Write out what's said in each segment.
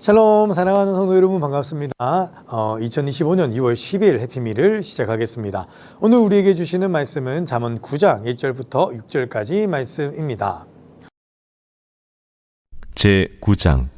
샬롬 사랑하는 성도 여러분 반갑습니다. 어, 2025년 2월 10일 해피미를 시작하겠습니다. 오늘 우리에게 주시는 말씀은 잠언 9장 1절부터 6절까지 말씀입니다. 제 9장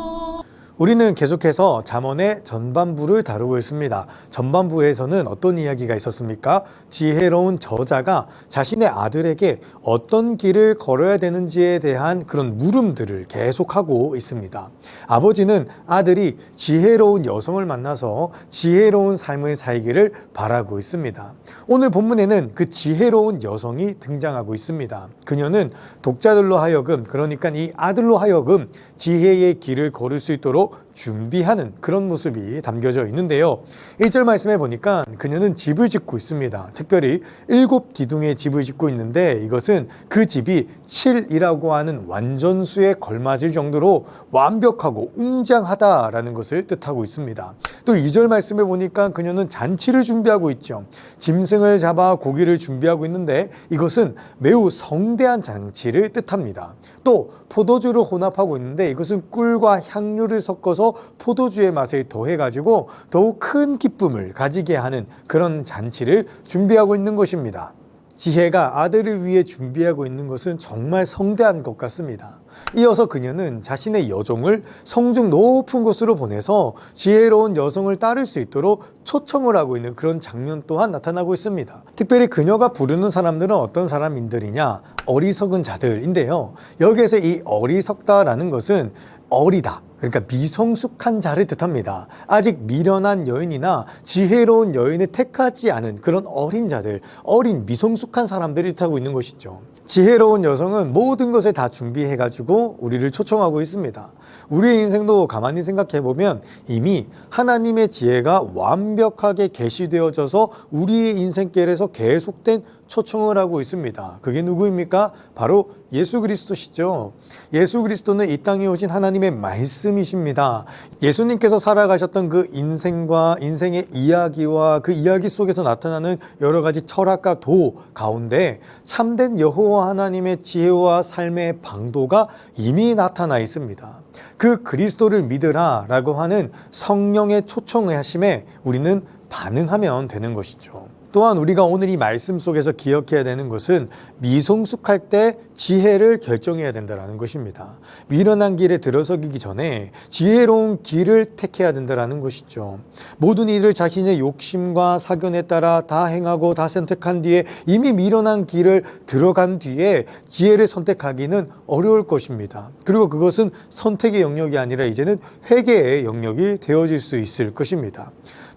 우리는 계속해서 잠언의 전반부를 다루고 있습니다. 전반부에서는 어떤 이야기가 있었습니까? 지혜로운 저자가 자신의 아들에게 어떤 길을 걸어야 되는지에 대한 그런 물음들을 계속하고 있습니다. 아버지는 아들이 지혜로운 여성을 만나서 지혜로운 삶을 살기를 바라고 있습니다. 오늘 본문에는 그 지혜로운 여성이 등장하고 있습니다. 그녀는 독자들로 하여금, 그러니까 이 아들로 하여금 지혜의 길을 걸을 수 있도록 を 준비하는 그런 모습이 담겨져 있는데요. 1절 말씀에 보니까 그녀는 집을 짓고 있습니다. 특별히 일곱 기둥의 집을 짓고 있는데 이것은 그 집이 7이라고 하는 완전수에 걸맞을 정도로 완벽하고 웅장하다라는 것을 뜻하고 있습니다. 또 2절 말씀에 보니까 그녀는 잔치를 준비하고 있죠. 짐승을 잡아 고기를 준비하고 있는데 이것은 매우 성대한 잔치를 뜻합니다. 또 포도주를 혼합하고 있는데 이것은 꿀과 향료를 섞어서 포도주의 맛을 더해가지고 더욱 큰 기쁨을 가지게 하는 그런 잔치를 준비하고 있는 것입니다. 지혜가 아들을 위해 준비하고 있는 것은 정말 성대한 것 같습니다. 이어서 그녀는 자신의 여종을 성중 높은 곳으로 보내서 지혜로운 여성을 따를 수 있도록 초청을 하고 있는 그런 장면 또한 나타나고 있습니다. 특별히 그녀가 부르는 사람들은 어떤 사람인들이냐? 어리석은 자들인데요. 여기에서 이 어리석다라는 것은 어리다. 그러니까 미성숙한 자를 뜻합니다. 아직 미련한 여인이나 지혜로운 여인을 택하지 않은 그런 어린 자들, 어린 미성숙한 사람들이 뜻하고 있는 것이죠. 지혜로운 여성은 모든 것을 다 준비해가지고 우리를 초청하고 있습니다. 우리의 인생도 가만히 생각해 보면 이미 하나님의 지혜가 완벽하게 계시되어져서 우리의 인생길에서 계속된 초청을 하고 있습니다. 그게 누구입니까? 바로 예수 그리스도시죠. 예수 그리스도는 이 땅에 오신 하나님의 말씀이십니다. 예수님께서 살아가셨던 그 인생과 인생의 이야기와 그 이야기 속에서 나타나는 여러 가지 철학과 도 가운데 참된 여호와 하나님의 지혜와 삶의 방도가 이미 나타나 있습니다. 그 그리스도를 믿으라 라고 하는 성령의 초청의 하심에 우리는 반응하면 되는 것이죠. 또한 우리가 오늘 이 말씀 속에서 기억해야 되는 것은 미성숙할 때 지혜를 결정해야 된다는 것입니다. 미련한 길에 들어서기 전에 지혜로운 길을 택해야 된다는 것이죠. 모든 일을 자신의 욕심과 사견에 따라 다 행하고 다 선택한 뒤에 이미 미련한 길을 들어간 뒤에 지혜를 선택하기는 어려울 것입니다. 그리고 그것은 선택의 영역이 아니라 이제는 회개의 영역이 되어질 수 있을 것입니다.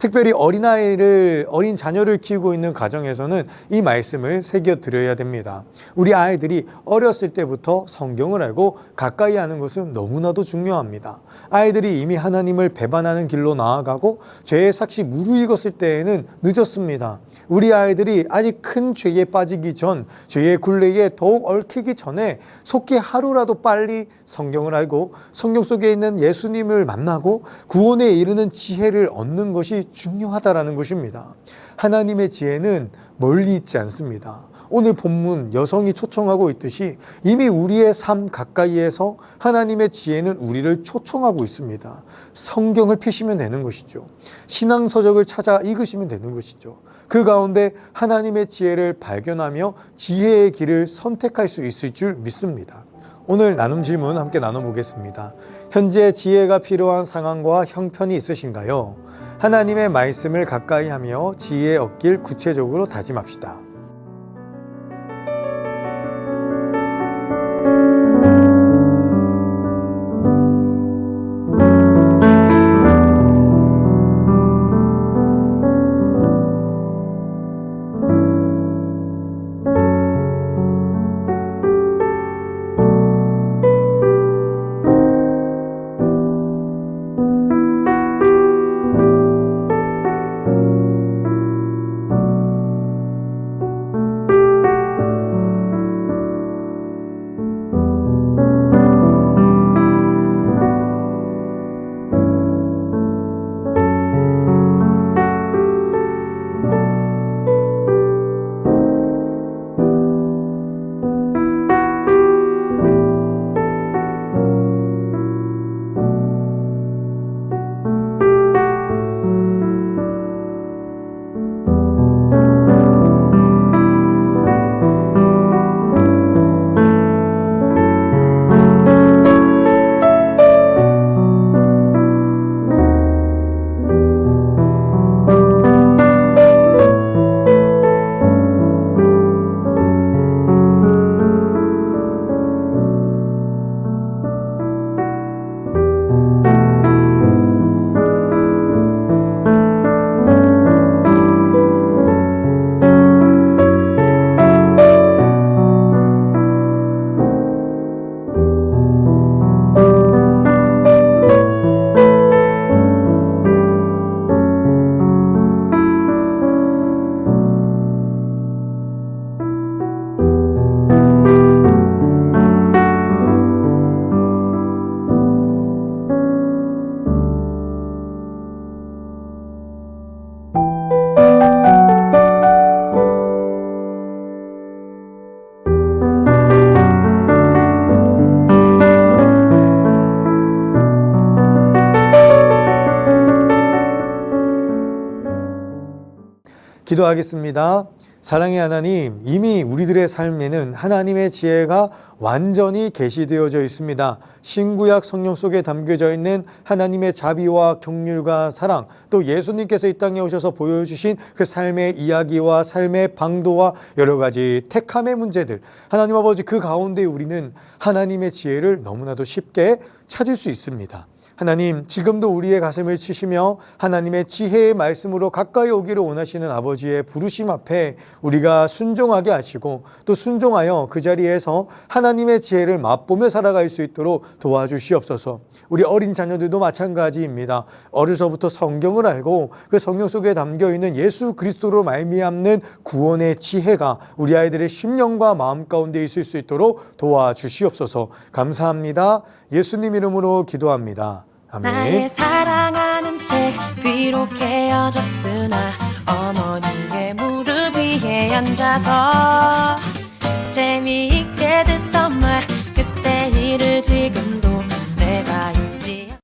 특별히 어린아이를, 어린 자녀를 키우고 있는 가정에서는 이 말씀을 새겨드려야 됩니다. 우리 아이들이 어렸을 때부터 성경을 알고 가까이 하는 것은 너무나도 중요합니다. 아이들이 이미 하나님을 배반하는 길로 나아가고 죄의 삭시 무르익었을 때에는 늦었습니다. 우리 아이들이 아직 큰 죄에 빠지기 전, 죄의 굴레에 더욱 얽히기 전에 속히 하루라도 빨리 성경을 알고 성경 속에 있는 예수님을 만나고 구원에 이르는 지혜를 얻는 것이 중요하다라는 것입니다. 하나님의 지혜는 멀리 있지 않습니다. 오늘 본문 여성이 초청하고 있듯이 이미 우리의 삶 가까이에서 하나님의 지혜는 우리를 초청하고 있습니다. 성경을 피시면 되는 것이죠. 신앙 서적을 찾아 읽으시면 되는 것이죠. 그 가운데 하나님의 지혜를 발견하며 지혜의 길을 선택할 수 있을 줄 믿습니다. 오늘 나눔 질문 함께 나눠보겠습니다. 현재 지혜가 필요한 상황과 형편이 있으신가요? 하나님의 말씀을 가까이 하며 지혜 얻길 구체적으로 다짐합시다. 기도하겠습니다. 사랑의 하나님, 이미 우리들의 삶에는 하나님의 지혜가 완전히 계시되어져 있습니다. 신구약 성령 속에 담겨져 있는 하나님의 자비와 경륜과 사랑, 또 예수님께서 이 땅에 오셔서 보여주신 그 삶의 이야기와 삶의 방도와 여러 가지 택함의 문제들. 하나님 아버지 그 가운데 우리는 하나님의 지혜를 너무나도 쉽게 찾을 수 있습니다. 하나님, 지금도 우리의 가슴을 치시며 하나님의 지혜의 말씀으로 가까이 오기를 원하시는 아버지의 부르심 앞에 우리가 순종하게 하시고 또 순종하여 그 자리에서 하나님의 지혜를 맛보며 살아갈 수 있도록 도와주시옵소서. 우리 어린 자녀들도 마찬가지입니다. 어려서부터 성경을 알고 그 성경 속에 담겨 있는 예수 그리스도로 말미암는 구원의 지혜가 우리 아이들의 심령과 마음 가운데 있을 수 있도록 도와주시옵소서. 감사합니다. 예수님 이름으로 기도합니다. 아멘. 나의 사랑하는 죄 위로 깨어졌으나 어머니의 무릎 위에 앉아서 재미